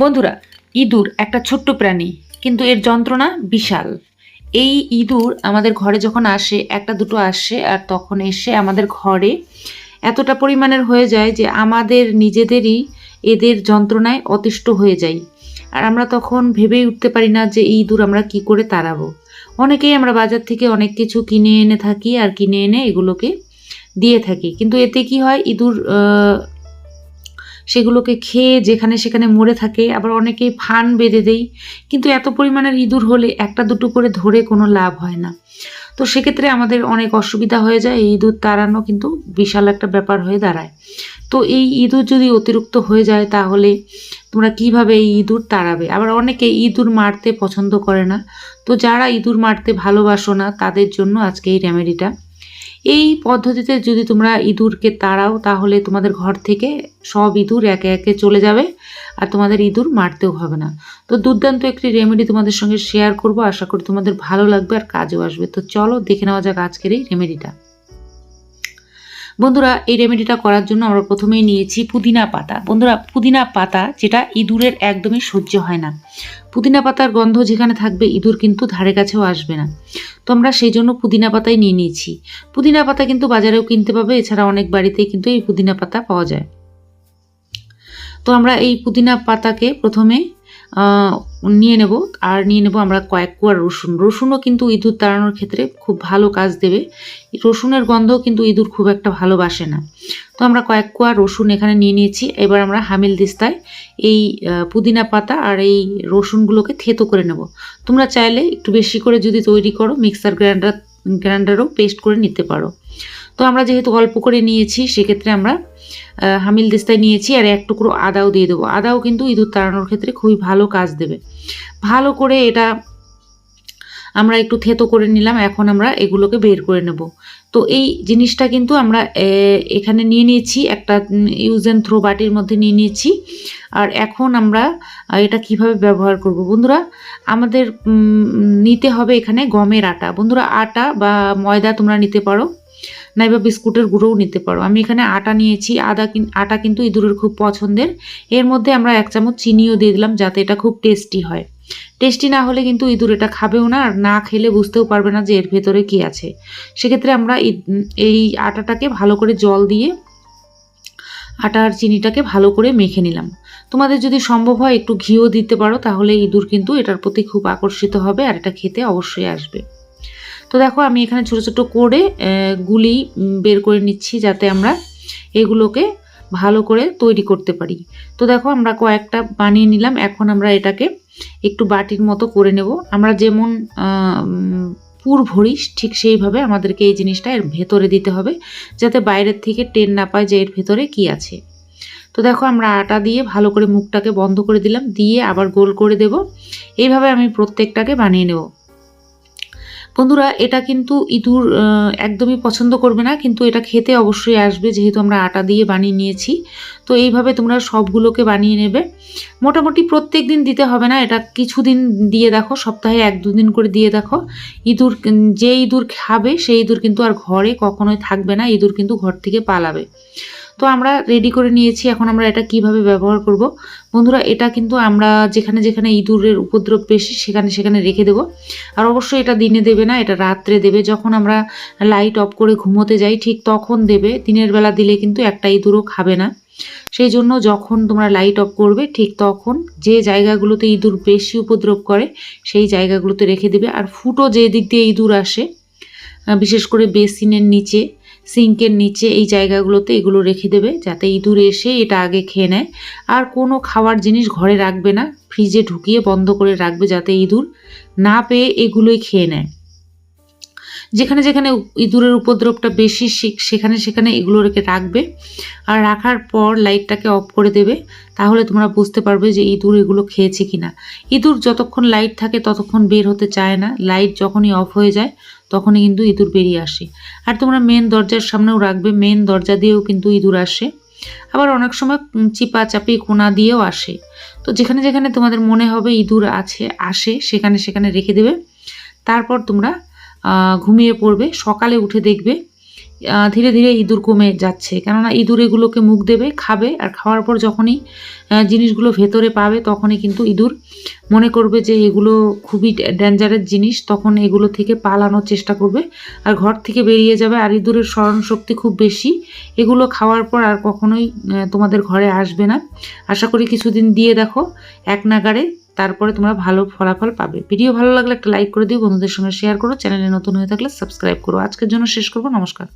বন্ধুরা, ইঁদুর একটা ছোট্ট প্রাণী, কিন্তু এর যন্ত্রণা বিশাল। এই ইঁদুর আমাদের ঘরে যখন আসে, একটা দুটো আসে, আর তখন এসে আমাদের ঘরে এতটা পরিমাণের হয়ে যায় যে আমাদের নিজেদেরই এদের যন্ত্রণায় অতিষ্ঠ হয়ে যাই। আর আমরা তখন ভেবেই উঠতে পারি না যে এই ইঁদুর আমরা কি করে তাড়াবো। অনেকেই আমরা বাজার থেকে অনেক কিছু কিনে এনে থাকি, আর কিনে এনে এগুলোকে দিয়ে থাকি। কিন্তু এতে কি হয়, ইঁদুর সেগুলোকে খেয়ে যেখানে সেখানে মরে থাকে, আবার অনেকেই ফান বেঁধে দেই। কিন্তু এত পরিমাণের ইঁদুর হলে একটা দুটো করে ধরে কোনো লাভ হয় না। তো সেক্ষেত্রে আমাদের অনেক অসুবিধা হয়ে যায়, এই ইঁদুর তাড়ানো কিন্তু বিশাল একটা ব্যাপার হয়ে দাঁড়ায়। তো এই ইঁদুর যদি অতিরিক্ত হয়ে যায় তাহলে তোমরা কীভাবে এই ইঁদুর তাড়াবে? আবার অনেকে ইঁদুর মারতে পছন্দ করে না। তো যারা ইঁদুর মারতে ভালোবাসো না, তাদের জন্য আজকে এই রেমেডিটা এই পদ্ধতিতে যদি তোমরা ইঁদুরকে তাড়াও, তাহলে তোমাদের ঘর থেকে সব ইঁদুর একে একে চলে যাবে আর তোমাদের ইঁদুর মারতেও হবে না। তো দুর্দান্ত একটি রেমেডি তোমাদের সঙ্গে শেয়ার করব। আশা করি তোমাদের ভালো লাগবে আর কাজেও আসবে। তো চলো দেখে নেওয়া যাক আজকের এই রেমেডিটা। বন্ধুরা, এই রেমেডিটা করার জন্য আমরা প্রথমেই নিয়েছি পুদিনা পাতা। বন্ধুরা, পুদিনা পাতা যেটা ইঁদুরের একদমই সহ্য হয় না। পুদিনা পাতার গন্ধ যেখানে থাকবে, ইঁদুর কিন্তু ধারে কাছেও আসবে না। তো আমরা সেই জন্য পুদিনা পাতাই নিয়ে নিয়েছি। পুদিনা পাতা কিন্তু বাজারেও কিনতে পাবে, এছাড়া অনেক বাড়িতেই কিন্তু এই পুদিনা পাতা পাওয়া যায়। তো আমরা এই পুদিনা পাতাকে প্রথমে নিয়ে নেব। আর নিয়ে নেব আমরা কয়েক কোয়া রসুন। রসুনও কিন্তু ইঁদুর তাড়ানোর ক্ষেত্রে খুব ভালো কাজ দেবে। রসুনের গন্ধও কিন্তু ইঁদুর খুব একটা ভালোবাসে না। তো আমরা কয়েক কোয়া রসুন এখানে নিয়ে নিয়েছি। এবার আমরা হামিল দিস্তায় এই পুদিনা পাতা আর এই রসুনগুলোকে থেতো করে নেব। তোমরা চাইলে একটু বেশি করে যদি তৈরি করো, মিক্সার গ্রাইন্ডার, গ্রাইন্ডারও পেস্ট করে নিতে পারো। তো আমরা যেহেতু অল্প করে নিয়েছি, সেক্ষেত্রে আমরা হামিল দেস্তায় নিয়েছি আর এক টুকরো আদাও দিয়ে দেবো। আদাও কিন্তু ইঁদুর তাড়ানোর ক্ষেত্রে খুবই ভালো কাজ দেবে। ভালো করে এটা আমরা একটু থেতো করে নিলাম, এখন আমরা এগুলোকে বের করে নেব। তো এই জিনিসটা কিন্তু আমরা এখানে নিয়ে নিয়েছি, একটা ইউজ অ্যান্ড থ্রো বাটির মধ্যে নিয়ে নিয়েছি। আর এখন আমরা এটা কীভাবে ব্যবহার করব? বন্ধুরা, আমাদের নিতে হবে এখানে গমের আটা। বন্ধুরা, আটা বা ময়দা তোমরা নিতে পারো। নাইবা বিস্কুটের গুঁড়োও নিতে পারো। আমি এখানে আটা নিয়েছি, আদা আটা কিন্তু ইঁদুরের খুব পছন্দের। এর মধ্যে আমরা এক চামচ চিনিও দিয়ে দিলাম যাতে এটা খুব টেস্টি হয়। টেস্টি না হলে কিন্তু ইঁদুর এটা খাবেও না আর না খেলে বুঝতেও পারবে না যে এর ভেতরে কি আছে। সেক্ষেত্রে আমরা এই আটাটাকে ভালো করে জল দিয়ে আটা আর চিনিটাকে ভালো করে মেখে নিলাম। তোমাদের যদি সম্ভব হয় একটু ঘিও দিতে পারো, তাহলে ইঁদুর কিন্তু এটার প্রতি খুব আকর্ষিত হবে আর এটা খেতে অবশ্যই আসবে। তো দেখো আমি এখানে ছোট ছোট করে গুলি বের করে নিচ্ছি যাতে আমরা এগুলোকে ভালো করে তৈরি করতে পারি। তো দেখো আমরা কয়েকটা বানিয়ে নিলাম, এখন আমরা এটাকে একটু বাটির মতো করে নেব। আমরা যেমন পুর ভরি, ঠিক সেইভাবে আমাদেরকে এই জিনিসটা এর ভেতরে দিতে হবে, যাতে বাইরের থেকে টেন না পায় যে এর ভেতরে কি আছে। তো দেখো আমরা আটা দিয়ে ভালো করে মুখটাকে বন্ধ করে দিলাম, দিয়ে আবার গোল করে দেব। এইভাবে আমি প্রত্যেকটাকে বানিয়ে নেব। বন্ধুরা, এটা কিন্তু ইঁদুর একদমই পছন্দ করবে না, কিন্তু এটা খেতে অবশ্যই আসবে, যেহেতু আমরা আটা দিয়ে বানিয়ে নিয়েছি। তো এইভাবে তোমরা সবগুলোকে বানিয়ে নেবে। মোটামুটি প্রত্যেক দিন দিতে হবে না, এটা কিছুদিন দিয়ে দেখো, সপ্তাহে এক দুদিন করে দিয়ে দেখো। ইঁদুর, যে ইঁদুর খাবে, সেই ইঁদুর কিন্তু আর ঘরে কখনোই থাকবে না, ইঁদুর কিন্তু ঘর থেকে পালাবে। তো আমরা রেডি করে নিয়েছি, এখন আমরা এটা কীভাবে ব্যবহার করব? বন্ধুরা, এটা কিন্তু আমরা যেখানে যেখানে ইঁদুরের উপদ্রব বেশি, সেখানে সেখানে রেখে দেবো। আর অবশ্যই এটা দিনে দেবে না, এটা রাত্রে দেবে। যখন আমরা লাইট অফ করে ঘুমোতে যাই, ঠিক তখন দেবে। দিনের বেলা দিলে কিন্তু একটা ইঁদুরও খাবে না। সেই জন্য যখন তোমরা লাইট অফ করবে, ঠিক তখন যে জায়গাগুলোতে ইঁদুর বেশি উপদ্রব করে, সেই জায়গাগুলোতে রেখে দেবে। আর ফুটো যে দিক দিয়ে ইঁদুর আসে বিশেষ করে বেসিনের নিচে সিঙ্কের নিচে এই জায়গাগুলোতে এগুলো রেখে দেবে, যাতে ইঁদুর এসে এটা আগে খেয়ে নেয়। আর কোনো খাওয়ার জিনিস ঘরে রাখবে না, ফ্রিজে ঢুকিয়ে বন্ধ করে রাখবে যাতে ইঁদুর না পেয়ে এগুলোই খেয়ে নেয়। যেখানে যেখানে ইঁদুরের উপদ্রবটা বেশি সেখানে সেখানে এগুলো রেখে রাখবে। আর রাখার পর লাইটটাকে অফ করে দেবে, তাহলে তোমরা বুঝতে পারবে যে ইঁদুর এগুলো খেয়েছে কি না ইঁদুর যতক্ষণ লাইট থাকে ততক্ষণ বের হতে চায় না। লাইট যখনই অফ হয়ে যায়, তখনই কিন্তু ইঁদুর বেরিয়ে আসে। আর তোমরা মেন দরজার সামনেও রাখবে মেন দরজা দিয়েও কিন্তু ইঁদুর আসে। আবার অনেক সময় চিপা চাপি কোনা দিয়েও আসে। তো যেখানে যেখানে তোমাদের মনে হবে ইঁদুর আছে, আসে, সেখানে সেখানে রেখে দেবে। তারপর তোমরা ঘুমিয়ে পড়বে, সকালে উঠে দেখবে ধীরে ধীরে ইঁদুর কমে যাচ্ছে। কেননা ইঁদুর এগুলোকে মুখ দেবে, খাবে আর খাওয়ার পর যখনই জিনিসগুলো ভেতরে পাবে তখনই কিন্তু ইঁদুর মনে করবে যে এগুলো খুবই ডেঞ্জারাস জিনিস, তখন এগুলো থেকে পালানোর চেষ্টা করবে আর ঘর থেকে বেরিয়ে যাবে। আর ইঁদুরের স্মরণ শক্তি খুব বেশি। এগুলো খাওয়ার পর আর কখনোই তোমাদের ঘরে আসবে না। আশা করি কিছুদিন দিয়ে দেখো, এক নাগারে তারপরে তোমরা ভালো ফলাফল পাবে। ভিডিও ভালো লাগলে একটা লাইক করে দিও, বন্ধুদের সঙ্গে শেয়ার করো চ্যানেলে নতুন হয়ে থাকলে সাবস্ক্রাইব করো। আজকের জন্য শেষ করব, নমস্কার।